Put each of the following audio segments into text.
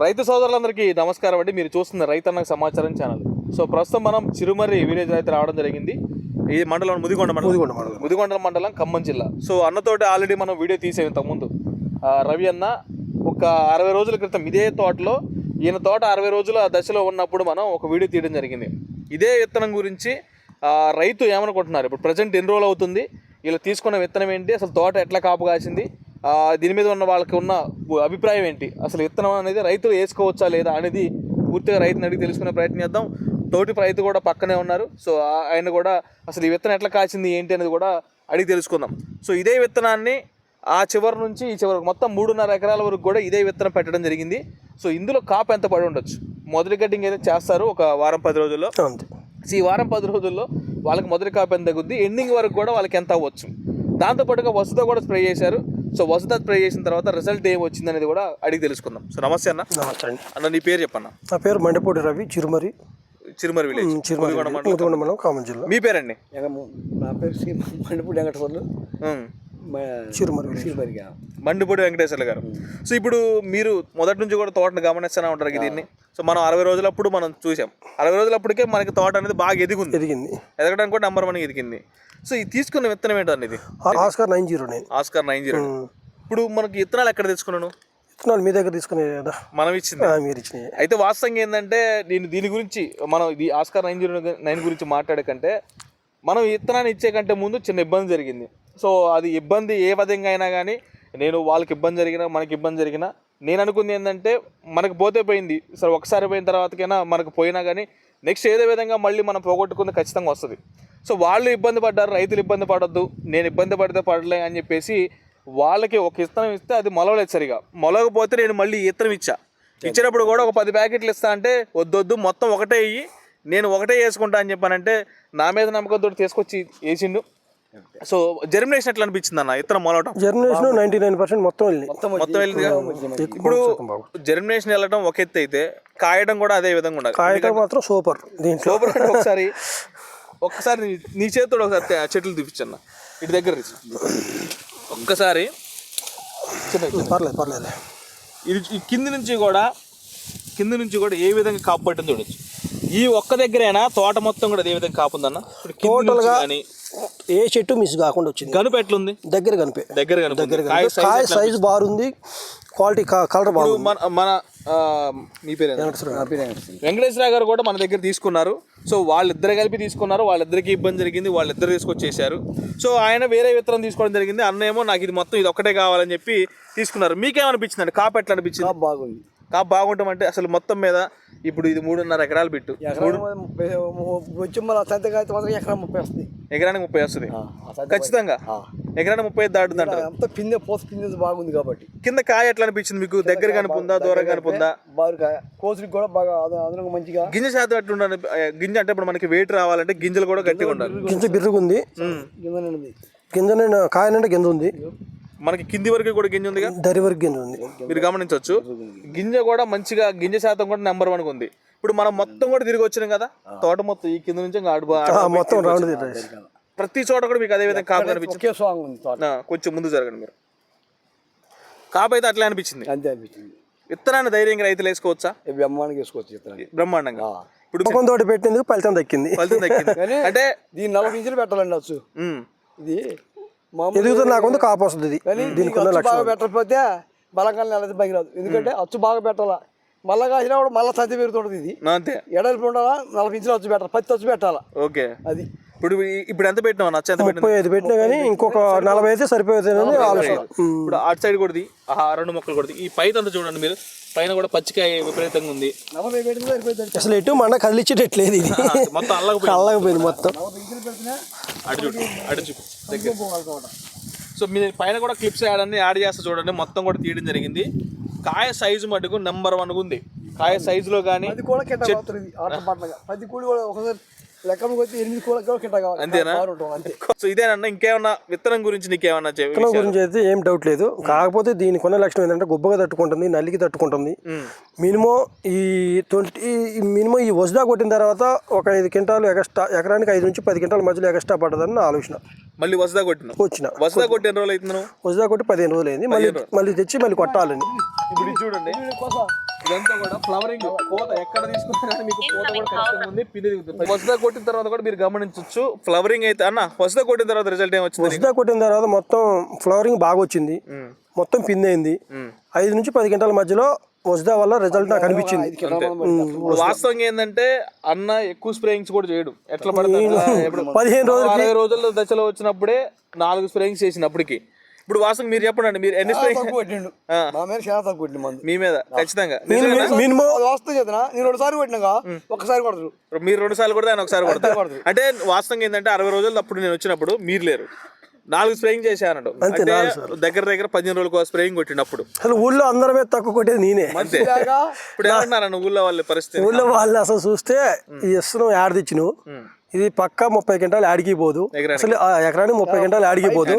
రైతు సోదరులందరికీ నమస్కారం అండి. మీరు చూస్తున్న రైతన్న సమాచారం ఛానల్. సో ప్రస్తుతం మనం చిరుమర్రి విలేజ్ అయితే రావడం జరిగింది. ఈ మండలం ముదిగొండ మండలం. ముదిగొండ మండలం. ముదిగొండ మండలం ఖమ్మం జిల్లా. సో అన్నతోటి ఆల్రెడీ మనం వీడియో తీసాం ఇంతకుముందు రవి అన్న ఒక అరవై రోజుల క్రితం ఇదే తోటలో ఈయన తోట అరవై రోజుల దశలో ఉన్నప్పుడు మనం ఒక వీడియో తీయడం జరిగింది. ఇదే విత్తనం గురించి రైతు ఏమనుకుంటున్నారు? ఇప్పుడు ప్రజెంట్ ఎన్ని రోజులు అవుతుంది? ఇలా తీసుకున్న విత్తనం ఏంటి? అసలు తోట ఎట్లా కాపు కాసింది? దీని మీద ఉన్న వాళ్ళకి ఉన్న అభిప్రాయం ఏంటి? అసలు విత్తనం అనేది రైతులు వేసుకోవచ్చా లేదా అనేది పూర్తిగా రైతుని అడిగి తెలుసుకునే ప్రయత్నం చేద్దాం. తోటి రైతు కూడా పక్కనే ఉన్నారు. సో ఆయన కూడా అసలు ఈ విత్తనం ఎట్లా కాసింది ఏంటి అనేది కూడా అడిగి తెలుసుకుందాం. సో ఇదే విత్తనాన్ని ఆ చివరి నుంచి ఈ చివరికి మొత్తం మూడున్నర ఎకరాల వరకు కూడా ఇదే విత్తనం పెట్టడం జరిగింది. సో ఇందులో కాపు ఎంత పడి ఉండొచ్చు? మొదటి కటింగ్ అయితే చేస్తారు ఒక వారం పది రోజుల్లో. ఈ వారం పది రోజుల్లో వాళ్ళకి మొదటి కాపు ఎంత తగ్గుద్ది? ఎండింగ్ వరకు కూడా వాళ్ళకి ఎంత అవ్వచ్చు? దాంతోపాటుగా వసుత కూడా స్ప్రే చేశారు. సో వసుత స్ప్రే చేసిన తర్వాత రిజల్ట్ ఏం వచ్చింది అనేది కూడా అడిగి తెలుసుకుందాం. సో నమస్తే అన్న. నమస్తే అండి. అన్న నీ పేరు చెప్పన్న? నా పేరు మండపూడి రవి చిరుమరి. చిరుమరి విలేజ్ చిరుమరి మండలం. కామన్ జిల్లా. మీ పేరండి? నా పేరు శ్రీ మండిపూడి విలేజ్. చిరుమరిగా మండిపూడి వెంకటేశ్వర్ల గారు. సో ఇప్పుడు మీరు మొదటి నుంచి కూడా తోటను గమనిస్తూనే ఉంటారు దీన్ని. సో మనం అరవై రోజులప్పుడు మనం చూసాం. అరవై రోజులప్పటికే మనకి తోట అనేది బాగా ఎదిగింది. ఎదిగింది. ఎదగడానికి కూడా నెంబర్ వన్ ఎదిగింది. సో ఇది తీసుకున్న విత్తనం ఏంటండి ఇది? ఆ- Oscar nine zero nine. Oscar nine zero. ఇప్పుడు మనకి విత్తనాలు ఎక్కడ తెచ్చుకున్నాను విత్తనాలు మీ దగ్గర తీసుకునే కదా. మనం ఇచ్చింది. ఆ, మీరు ఇచ్చినాయి అయితే వాస్తవంగా ఏంటంటే నేను దీని గురించి మనం ఇది ఆస్కార్ నైన్ జీరో నైన్ గురించి మాట్లాడే కంటే మనం విత్తనాన్ని ఇచ్చే కంటే ముందు చిన్న ఇబ్బంది జరిగింది. సో అది ఇబ్బంది ఏ విధంగా అయినా కానీ నేను వాళ్ళకి ఇబ్బంది జరిగినా మనకి ఇబ్బంది జరిగినా నేను అనుకుంది ఏంటంటే మనకు పోతే పోయింది. సరే ఒకసారి పోయిన తర్వాతకైనా మనకు పోయినా కానీ నెక్స్ట్ ఏదో విధంగా మళ్ళీ మనం పోగొట్టుకుంది ఖచ్చితంగా వస్తుంది. సో వాళ్ళు ఇబ్బంది పడ్డారు రైతులు ఇబ్బంది పడొద్దు నేను ఇబ్బంది పడితే పడలే అని చెప్పేసి వాళ్ళకి ఒక ఇత్తనం ఇస్తే అది మొలవలేదు సరిగా. మొలవకపోతే నేను మళ్ళీ ఇత్తనం ఇచ్చా. ఇచ్చినప్పుడు కూడా ఒక పది ప్యాకెట్లు ఇస్తా అంటే వద్దొద్దు మొత్తం ఒకటే ఇయ్యి నేను ఒకటే వేసుకుంటా అని చెప్పానంటే నా మీద నమ్మకంతో తీసుకొచ్చి వేసిండు. సో జర్మినేషన్ ఎట్లా అనిపించింది అన్న? ఇత్తనం మొలవటం జర్మినేషన్ నైన్టీ నైన్ పర్సెంట్ మొత్తం వెళ్ళింది. మొత్తం ఎక్కువ ఇప్పుడు. జర్మినేషన్ వెళ్ళడం ఒక ఎత్తు అయితే కాయడం కూడా అదే విధంగా ఉండాలి. కాయటం మాత్రం సూపర్ దీంట్లో. సూపర్ ఒకసారి ఒక్కసారి నీ- చేతితో ఒకసారి చెట్లు చూపించన్న ఇటు దగ్గర. ఒక్కసారి. పర్లేదు పర్లేదు. ఇది కింది నుంచి కూడా కింది నుంచి కూడా ఏ విధంగా కాపు పట్టింది చూడొచ్చు. ఈ ఒక్క దగ్గరైనా? తోట మొత్తం కూడా ఏ విధంగా కాపు ఉందన్న ఇప్పుడు కింది నుంచి Total గా ఏ చెట్టు మిస్ కాకుండా వచ్చింది. గనుపు ఎట్లుంది? దగ్గర కనిపే దగ్గర దగ్గర కాయ సైజ్ బాగుంది. క్వాలిటీ కలర్ బాగుంది. మన మీ పేరు వెంకటేశ్వర వెంకటేశ్వర గారు కూడా మన దగ్గర తీసుకున్నారు. సో వాళ్ళిద్దరు కలిపి తీసుకున్నారు. వాళ్ళిద్దరికి ఇబ్బంది జరిగింది. వాళ్ళిద్దరు తీసుకొచ్చేసారు సో ఆయన వేరే విత్తనం తీసుకోవడం జరిగింది. అన్న ఏమో నాకు ఇది మొత్తం ఇది ఒక్కటే కావాలని చెప్పి తీసుకున్నారు. మీకేమనిపించింది అండి కాపు ఎట్లా అనిపించింది? బాగుంది. కాపు బాగుంటాం అంటే అసలు మొత్తం మీద ఇప్పుడు ఇది మూడున్నర ఎకరాలు పెట్టు ఎకరం ముప్పై వచ్చి ఎకరం వస్తుంది ఎకరానికి ముప్పై వస్తుంది. ఖచ్చితంగా. ఆ. ఎకరానికి ముప్పై ఐదు దాటుతుంది అంటారు. అంతా పిందె పోత పిందె బాగుంది కాబట్టి. కింద కాయ ఎట్లా అనిపించింది మీకు? దగ్గర కనుపుందా దూరం కనుపుందా బాగా కోసులకు కూడా బాగా అద- అదనంగా మంచిగా. గింజ శాతం ఎట్లా గింజ అంటే ఇప్పుడు మనకి వెయిట్ రావాలంటే గింజలు కూడా గట్టిగా ఉండాలి. గింజ బిర్రుగుంది. గింజ నిండా. కాయ నిండా గింజ ఉంది. మనకి కింది వరకు కూడా గింజ ఉందిగా? దరి వరకు గింజ ఉంది. మీరు గమనించవచ్చు. గింజ కూడా మంచిగా గింజ శాతం కూడా నెంబర్ వన్ ఉంది. ఇప్పుడు మనం మొత్తం కూడా తిరిగి వచ్చినాం కదా? తోట మొత్తం ఈ కింద నుంచి ఇంకా ఆడు బా- ఆ, ఆడు మొత్తం రౌండ్ ప్రతి చోట కూడా మీకు అదే విధంగా కాపు కనిపించింది ఉంది కొంచెం ముందు జరగండి మీరు. కాపు అయితే అట్లా అనిపించింది. అంతే అనిపించింది. విత్తనాన్ని ధైర్యంగా రైతులు వేసుకోవచ్చా? అమ్మానికి వేసుకోవచ్చు బ్రహ్మాండంగా. ఇప్పుడు ముఖం తోటి పెట్టినందుకు ఫలితం దక్కింది. ఫలితం దక్కింది. అంటే దీన్ని నలభై ఇంచులు పెట్టాలండి వచ్చు ఇది ఎదుగుతున్న నాకు ఉంది కాపు వస్తుంది ఇది. కానీ దీనికి బాగా పెట్టకపోతే బలంగా నెలది పనికిరాదు ఎందుకంటే అచ్చు బాగా పెట్టాలా? మళ్ళా కాసినా కూడా మళ్ళీ సంతి పెరుగుతుంటుంది ఇది. నా అంతే. ఎడల్పు ఉండాలా? నలభై ఇంచులు అచ్చు పెట్టాలి? పత్తి అచ్చు పెట్టాలా? ఓకే. అది. ఇప్పుడు ఇప్పుడు ఎంత పెట్టినావు? నచ్చ ఎంత పెట్టినా ముప్పై ఐదు పెట్టినా కానీ ఇంకొక నలభై అయితే ఆలోచన. ఉమ్. ఇప్పుడు అటు సైడ్ కొడుది. ఆ రెండు మొక్కలు కొడుది. ఈ పైత అంతా చూడండి మీరు. పైన కూడా పచ్చికాయ విపరీతంగా ఉంది. అసలు ఎటు మండ కదిలిచ్చేటట్లేదు ఇది. మొత్తం అల్లకపోయింది. కళ్ళకపోయింది మొత్తం. దగ్గర పోవాలి తోట సో మీ పైన కూడా క్లిప్స్ యాడ్ అన్ని యాడ్ చేస్తే చూడండి. మొత్తం కూడా తీయడం జరిగింది. కాయ సైజు మటుకు నెంబర్ వన్ ఉంది. కాయ సైజులో కానీ కూడా పది కూడా ఒకసారి కొద్ది ఎనిమిది కింద కావాలి. అంతేనా? అంతే. సో ఇదేనన్నా ఇంకేమన్నా విత్తనం గురించి నీకేమన్నా విత్తనం గురించి అయితే ఏం డౌట్ లేదు. కాకపోతే దీనికి ఉన్న లక్షణం ఏంటంటే గుబ్బగా తట్టుకుంటుంది నల్లికి తట్టుకుంటుంది. మినిమం ఈ ట్వంటీ మినిమం ఈ వజ్దా కొట్టిన తర్వాత ఒక ఐదు క్వింటాలు ఎక్స్ట్రా ఎకరానికి ఐదు నుంచి పది క్వింటాల మధ్యలో ఎక్స్ట్రా పడుతుందని నా ఆలోచన. మళ్ళీ వసదా వచ్చిన. వసదా కొట్టి ఎన్ని రోజులు అవుతుంది వజ్దా కొట్టి పదిహేను రోజులు అయింది. మళ్ళీ మళ్ళీ తెచ్చి మళ్ళీ కొట్టాలని. ఇప్పుడు చూడండి. ఇదంతా కూడా ఫ్లవరింగ్. పూత ఎక్కడ తీసుకున్నా కానీ మీకు పూత కూడా ఖచ్చితంగా ఉంది పిండి దిగుతుంది వసదా కొట్టిన తర్వాత కూడా మీరు గమనించవచ్చు ఫ్లవరింగ్ అయితే అన్న వసదా కొట్టిన తర్వాత రిజల్ట్ ఏమొచ్చింది నీకు? వసుదా కొట్టిన తర్వాత మొత్తం ఫ్లవరింగ్ బాగా వచ్చింది. మొత్తం పిందైంది ఉమ్. ఐదు నుంచి పది గంటల మధ్యలో వసుదా వల్ల రిజల్ట్ నాకు అనిపించింది. వాస్తవంగా ఏంటంటే అన్న ఎక్కువ స్ప్రేయింగ్స్ కూడా చేయడు. ఎట్లా పడితే అట్లా ఇప్పుడు పదిహేను రోజులకి అరవై రోజుల దశలో వచ్చినప్పుడే నాలుగు స్ప్రేయింగ్స్ చేసినప్పటికి. ఇప్పుడు వాస్తవం మీరు చెప్పండి మీరు ఎన్ని తక్కువ కొట్టిండు. ఆ. మా మీద చాలా తక్కువ కొట్టిండు మందు. మీ మీద ఖచ్చితంగా. మినిమం అది వస్తుంది చెప్తున్నా. నేను రెండు సార్లు కొట్టినాక ఒక్కసారి కొడతారు. మీరు రెండు సార్లు కొడితే ఆయన ఒకసారి కొడతారు. అంటే వాస్తవంగా ఏంటంటే అరవై రోజులు అప్పుడు నేను వచ్చినప్పుడు మీరు లేరు. నాలుగు స్ప్రేయింగ్ చేశాను అంటే దగ్గర దగ్గర పదిహేను రోజులకు స్ప్రేయింగ్ కొట్టిండు అప్పుడు. అసలు ఊళ్ళో అందరి మీద తక్కువ కొట్టేది నేనే. ఇప్పుడు ఏమంటున్నారు ఊళ్ళో వాళ్ళ పరిస్థితి? ఊళ్ళో వాళ్ళు అసలు చూస్తే ఈ ఇస్తున్నాం యాడ్ తెచ్చినావు. ఇది పక్క ముప్పై గంటలు ఆడికి పోదు. అసలు ఆ ఎకరానికి ముప్పై గంటలు ఆడికి పోదు.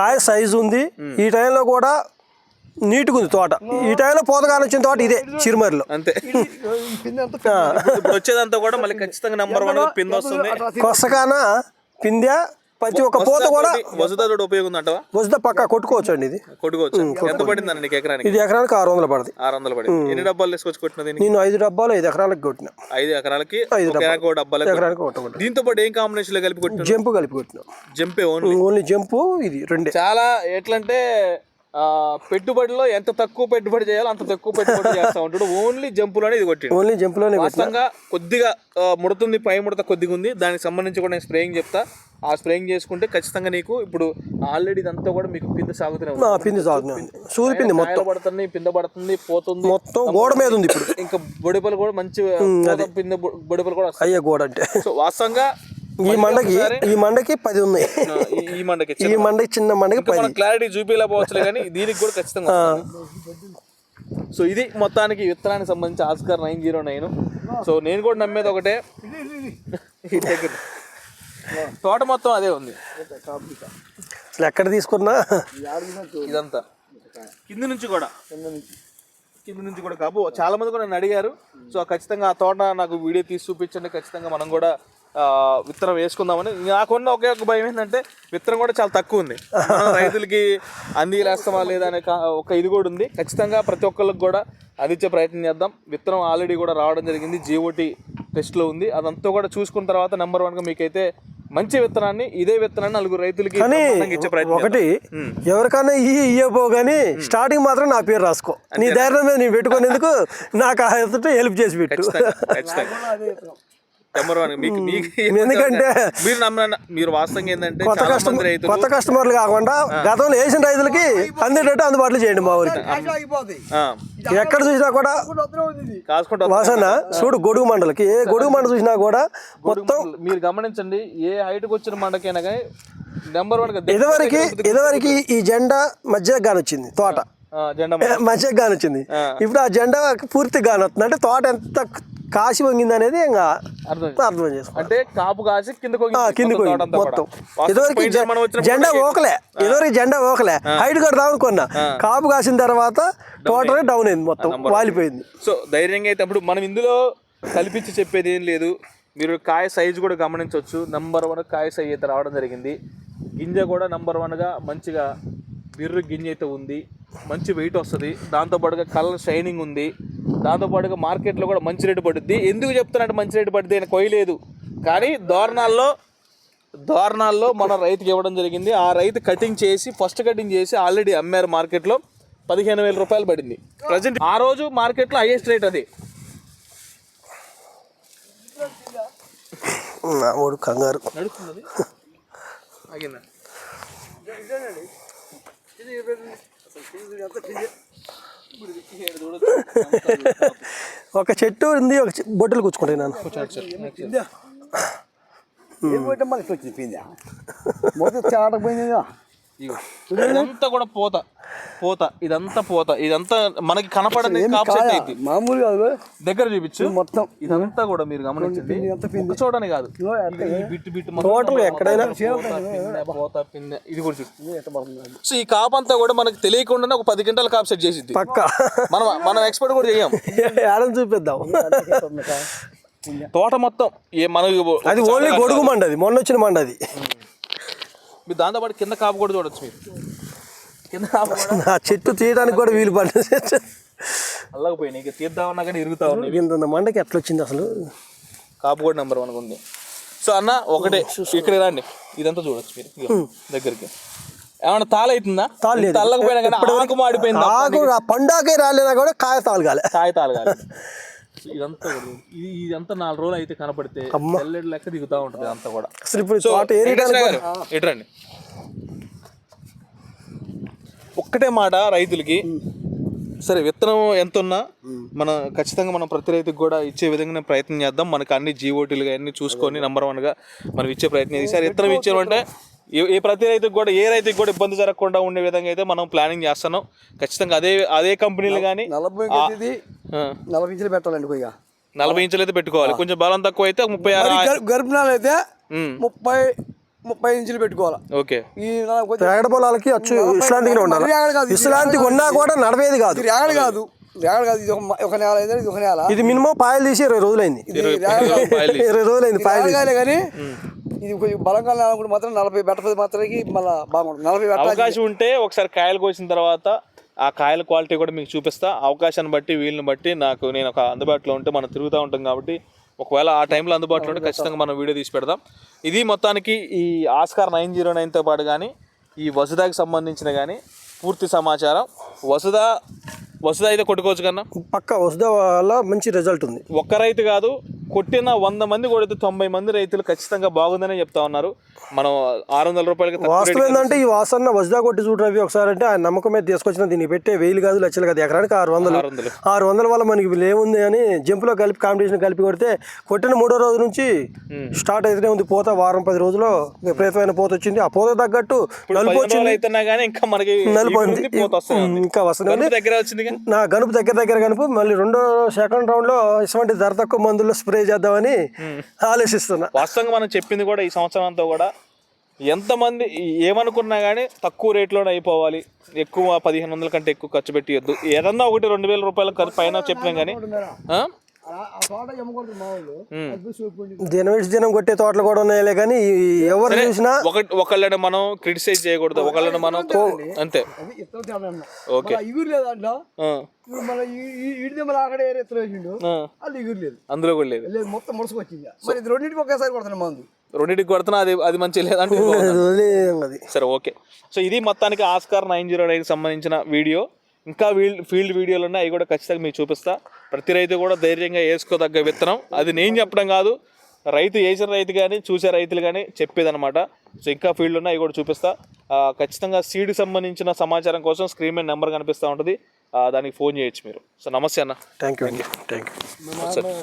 కాయ సైజు ఉంది. ఈ టైంలో కూడా నీట్గా ఉంది తోట. ఈ టైంలో పోతకాలం వచ్చిన తోట ఇదే చిరుమరిలో. అంతే. వచ్చేదంతా కూడా మళ్ళీ ఖచ్చితంగా నెంబర్ వన్ పిండి వస్తుంది. అట్లా కొసకాన పిందె ప్రతి ఒక్క పోత కూడా వసుదాడు ఉపయోగం ఉందంటవా? వస్తే పక్క కొట్టుకోవచ్చు అండి ఇది. కొట్టుకోవచ్చు. ఎంత పడింది నీకు ఎకరానికి? ఇది ఎకరానికి ఆరు వందలు పడుతుంది ఆరు వందలు పడింది. ఎన్ని డబ్బాలు వేసుకొచ్చి కొట్టిన దీనికి? నేను ఐదు డబ్బాలు ఐదు ఎకరాలకు కొట్టిన. ఐదు ఎకరాలకి ఐదు డబ్బాలు ఎకరానికి కొట్టకుండా దీంతో పాటు ఏం కాంబినేషన్లో కలిపి కొట్టిన జంపు కలిపి కొట్టిన. జంపే ఓన్లీ ఓన్లీ జంపు ఇది రెండే. చాలా ఎట్లంటే పెట్టుబడిలో ఎంత తక్కువ పెట్టుబడి చేయాలో అంత తక్కువ పెట్టుబడి చేస్తా ఉంటాడు. ఓన్లీ జంపులోనే ఇది కొట్టిండు. ఓన్లీ జంపులోనే వాస్తవంగా కొద్దిగా ముడుతుంది పై ముడత కొద్దిగా ఉంది దానికి సంబంధించి కూడా నేను స్ప్రేయింగ్ చెప్తా. ఆ స్ప్రేయింగ్ చేసుకుంటే ఖచ్చితంగా నీకు ఇప్పుడు ఆల్రెడీ ఇదంతా కూడా మీకు పింద సాగుతూనే ఉంది. పిండి సాగుతుంది సూది పిండి మొత్తం. పడుతుంది పింద పడుతుంది పోతుంది. మొత్తం గోడ మీద ఉంది ఇప్పుడు. ఇంకా బొడిపలు కూడా మంచి పింద బొడిపలు కూడా అయ్యే గోడ అంటే. సో వాస్తవంగా ఈ మండకి ఈ మండకి పది ఉన్నాయి. ఈ- మండకి ఈ మండకి చిన్న మండకి పది. క్లారిటీ చూపించలేకపోవచ్చులే కానీ దీనికి కూడా ఖచ్చితంగా. సో ఇది మొత్తానికి విత్తనానికి సంబంధించి Oscar nine zero nine. So నేను కూడా నమ్మేది ఒకటే. తోట మొత్తం అదే ఉంది. అసలు ఎక్కడ తీసుకున్నా? ఇదంతా. కింది నుంచి కూడా. కింది నుంచి. కూడా కాపు. చాలా మంది కూడా నన్ను అడిగారు. సో ఖచ్చితంగా ఆ తోట నాకు వీడియో తీసి చూపించండి. ఖచ్చితంగా మనం కూడా విత్తనం వేసుకుందామని. నాకున్న ఒకే ఒక భయం ఏంటంటే విత్తనం కూడా చాలా తక్కువ ఉంది. రైతులకి అందిలేస్తామా లేదా అనే ఒక ఇది కూడా ఉంది. ఖచ్చితంగా ప్రతి ఒక్కరికి కూడా అందించే ప్రయత్నం చేద్దాం. విత్తనం ఆల్రెడీ కూడా రావడం జరిగింది. జీఓటీ టెస్ట్లో ఉంది. అదంతా కూడా చూసుకున్న తర్వాత నెంబర్ వన్గా మీకైతే మంచి విత్తనాన్ని ఇదే విత్తనాన్ని నలుగురు రైతులకి కానీ ఒకటి. ఎవరికైనా ఇయ్యి ఇయ్యపో కానీ స్టార్టింగ్ మాత్రం నా పేరు రాసుకో. నీ ధైర్యం మీద నేను పెట్టుకునేందుకు నాకు ఆ హెల్ప్ చేసి పెట్టు. నెంబర్ వన్ మీకు మీకు ఎందుకంటే మీరు నమ్మ మీరు వాస్తవంగా ఏంటంటే కొత్త కస్టమర్ కొత్త కస్టమర్లు కాకుండా గతంలో వేసిన రైతులకి అందేటట్టు అందుబాటులో చేయండి మా ఊరికి. ఎక్కడ చూసినా కూడా వాసన చూడు గొడుగు మండలకి ఏ గొడుగు మండలు చూసినా కూడా మొత్తం మీరు గమనించండి ఏ హైట్కి వచ్చిన మండకైనా కానీ నెంబర్ వన్ ఇదివరకు ఇదివరకు ఈ జెండా మధ్య గానొచ్చింది తోట. జెండా మధ్య గానొచ్చింది. ఇప్పుడు ఆ జెండా పూర్తి గానొస్తుంది. అంటే తోట ఎంత కాసి వంగింది అనేది ఇంకా అర్థం చేసుకో అంటే కాపు కాసి కిందకు ఆ, కిందికి మొత్తం. ఇదివరకు జెండా ఓకలే. ఇదివరకు జెండా ఓకలే. హైట్ కడదాం అనుకున్నా కాపు కాసిన తర్వాత టోటల్ డౌన్ అయింది. మొత్తం. వాలిపోయింది. సో ధైర్యంగా అయితే అప్పుడు మనం ఇందులో కల్పించి చెప్పేది ఏం లేదు. మీరు కాయ సైజు కూడా గమనించవచ్చు. నంబర్ వన్ కాయ సైజ్ అయితే రావడం జరిగింది. గింజ కూడా నంబర్ వన్గా మంచిగా బిర్రు గింజ అయితే ఉంది. మంచి వెయిట్ వస్తుంది. దాంతోపాటుగా కలర్ షైనింగ్ ఉంది. దాంతోపాటుగా మార్కెట్లో కూడా మంచి రేటు పడుద్ది. ఎందుకు చెప్తున్నట్టు మంచి రేటు పడుద్ది అని కొయ్యలేదు. కానీ దోరణాల్లో దోరణాల్లో మన రైతుకి ఇవ్వడం జరిగింది. ఆ రైతు కటింగ్ చేసి ఫస్ట్ కటింగ్ చేసి ఆల్రెడీ అమ్మారు మార్కెట్లో పదిహేను వేల రూపాయలు పడింది. ప్రజెంట్ ఆ రోజు మార్కెట్లో హైయెస్ట్ రేట్ అది. నా మూడు కంగారు. నడుస్తున్నది. ఒక చెట్టు ఉంది ఒక చె- బొట్టలు కూర్చుకుంటాయి కొట్టాం మళ్ళీ వచ్చింది మొత్తం చాటకు పోయింది. ఇదంతా కూడా పోత. పోత ఇదంతా పోత ఇదంతా మనకి కనపడని ఏమి కాపు కాయ? సెట్ అయింది మామూలు కాదు దగ్గర చూపించు. మొత్తం. ఇదంతా కూడా మీరు గమనించండి. చోటనే కాదు. టోటల్ ఎక్కడైనా? పోత, పిందె, ఇది కూడా చూడు. సో ఈ కాపు అంతా కూడా మనకి తెలియకుండానే ఒక పది గంటల కాపు సెట్ చేసిద్ది. పక్క? మనం మనం ఎక్స్పర్ట్ కూడా చేయం ఆడని చూపిద్దాం. తోట మొత్తం ఏ మనకి అది ఓన్లీ గొడుగు మండ అది. మొన్న వచ్చిన మండ అది. మీరు దాంతోపాటు కింద కాపు కూడా చూడొచ్చు మీరు. నా చెట్టు తీయడానికి కూడా వీలు పడలేదు. అల్లకపోయినాయి ఇక తీద్దామన్నా కానీ ఇరుగుతా ఉన్నాయి ఇంత మండకి ఎట్లా వచ్చింది అసలు? కాపు కూడా నెంబర్ వన్ ఉంది. సో అన్న ఒకటే ఇక్కడ రండి. ఇదంతా చూడొచ్చు మీరు. దగ్గరికి. ఏమన్నా తాళైతుందా తాళు లేదు. తల్లకపోయినా కానీ ఆకు మాడిపోయిందా ఆకు ఆ పండాకే రాలేదా కూడా కాయతాలు కాలే కాగితాలు కాదు ఇదంతా ఇది ఇదంతా నాలుగు రోజులు అయితే కనపడితే తెల్లటి లెక్క దిగుతా ఉంటుంది అంతా కూడా. అసలు ఇప్పుడు ఇటు రండి. ఒక్కటే మాట రైతులకి. సరే విత్తనం ఎంత ఉన్నా మనం ఖచ్చితంగా మనం ప్రతి రైతుకి కూడా ఇచ్చే విధంగా ప్రయత్నం చేద్దాం. మనకు అన్ని జీఓటీలు అన్ని చూసుకొని నెంబర్ వన్గా మనం ఇచ్చే ప్రయత్నం చేసి సరే విత్తనం ఇచ్చామంటే ఏ- ఏ ప్రతి రైతుకి కూడా ఏ రైతుకి కూడా ఇబ్బంది జరగకుండా ఉండే విధంగా అయితే మనం ప్లానింగ్ చేస్తున్నాం. ఖచ్చితంగా అదే అదే కంపెనీలు కానీ నలభై నలభై ఇంచులు పెట్టాలండి కొయ్య నలభై ఇంచులు అయితే పెట్టుకోవాలి. కొంచెం బలం తక్కువ అయితే ముప్పై ఆరు గర్భిణాలు అయితే ముప్పై ముప్పై ఇంచులు పెట్టుకోవాలి. ఓకే. ఈ రేగడ పొలాలకి అచ్చు ఉండాలి? ఉన్నా కూడా నడవేది కాదు. ఇది రేగడి కాదు. రేగడి కాదు. ఇది ఒక నేల అయితే ఇది ఒక నేల. ఇది మినిమం పాయలు తీసి ఇరవై రోజులైంది. ఇరవై రోజులైంది పాయలు కానీ ఇది కొంచెం బలంగా అనుకుంటే మాత్రం నలభై బెట్టపది మాత్రమే మళ్ళీ బాగుంటుంది. నలభై బెట్ట అవకాశం ఉంటే ఒకసారి కాయలు కోసిన తర్వాత ఆ కాయల క్వాలిటీ కూడా మీకు చూపిస్తా. అవకాశాన్ని బట్టి వీళ్ళని బట్టి నాకు నేను ఒక అందుబాటులో ఉంటే మనం తిరుగుతూ ఉంటాం కాబట్టి ఒకవేళ ఆ టైంలో అందుబాటులో ఉంటే ఖచ్చితంగా మనం వీడియో తీసి పెడదాం. ఇది మొత్తానికి ఈ ఆస్కార్ నైన్ జీరో నైన్తో పాటు కానీ ఈ వసుదాకి సంబంధించిన కానీ పూర్తి సమాచారం. వసుద వసుద అయితే కొట్టుకోవచ్చు కన్నా? పక్క వసుద వల్ల మంచి రిజల్ట్ ఉంది. ఒక్క రైతు కాదు కొట్టిన వంద మంది కొడితే తొంభై మంది రైతులు ఖచ్చితంగా బాగుందనే చెప్తా ఉన్నారు. మనం ఆరు వందల రూపాయలకి వాస్తవం ఏంటంటే ఈ వాసన్న వజ్దా కొట్టి చూడు రవి ఒకసారి అంటే ఆయన నమ్మకం మీద తీసుకొచ్చిన దీన్ని పెట్టే వేలు కాదు లక్షలు కాదు ఎకరానికి ఆరు వందలు. ఆరు వందలు వల్ల మనకి ఏముంది అని జంపులో కలిపి కాంపిటీషన్ కలిపి కొడితే కొట్టిన మూడో రోజు నుంచి స్టార్ట్ అయితేనే ఉంది పోత వారం పది రోజుల్లో విపరీతమైన పోత వచ్చింది. ఆ పోత తగ్గట్టు నలుపు వచ్చింది. ఇంకా మనకి నలుపు. ఇంకా వస్తుంది నా గనుపు దగ్గర దగ్గర గనుపు మళ్ళీ రెండో సెకండ్ రౌండ్లో ఇటువంటి ధర తక్కువ మందుల్లో స్ప్రే చేద్దామని ఆలోచిస్తున్నా. వాస్తవంగా మనం చెప్పింది కూడా ఈ సంవత్సరం అంతా కూడా ఎంతమంది ఏమనుకున్నా కానీ తక్కువ రేట్లోనే అయిపోవాలి. ఎక్కువ పదిహేను వందల కంటే ఎక్కువ ఖర్చు పెట్టియొద్దు. ఏదన్నా ఒకటి రెండు వేల రూపాయల ఖర్చు పైన చెప్పినాం కానీ విడిచి దినం కొట్టే తోటలు కూడా ఉన్నాయిలే కానీ ఎవరు చూసినా ఒక ఒకళ్ళని మనం క్రిటిసైజ్ చేయకూడదు ఒకళ్ళని మనం అంతే. ఓకే. ఇగురు లేదు దాంట్లో. మళ్ళీ ఇడితే మళ్ళీ అక్కడ ఏరే వేసిండు. ఆ. అది ఇగురు లేదు. అందులో కూడా లేదు. లేదు మొత్తం ముడుచుకొచ్చింది. మరి ఇది రెండింటికి ఒకేసారి కొడుతున్నాం మందు. రెండింటికి కొడుతున్నా అది అది మంచి లేదంటే సరే ఓకే. సో ఇది మొత్తానికి ఆస్కార్ నైన్ జీరో నైన్కి సంబంధించిన వీడియో. ఇంకా ఫీల్డ్ ఫీల్డ్ వీడియోలు ఉన్నాయి అవి కూడా ఖచ్చితంగా మీకు చూపిస్తా. ప్రతి రైతు కూడా ధైర్యంగా వేసుకోదగ్గ విత్తనం. అది నేను చెప్పడం కాదు రైతు వేసిన రైతు కానీ చూసే రైతులు కానీ చెప్పేదన్నమాట. సో ఇంకా ఫీల్డ్ ఉన్నాయి అవి కూడా చూపిస్తా. ఖచ్చితంగా సీడ్కి సంబంధించిన సమాచారం కోసం స్క్రీన్ మీద నెంబర్ కనిపిస్తూ ఉంటుంది. దానికి ఫోన్ చేయొచ్చు మీరు. సో నమస్తే అన్న. థ్యాంక్ యూ అండి థ్యాంక్ యూ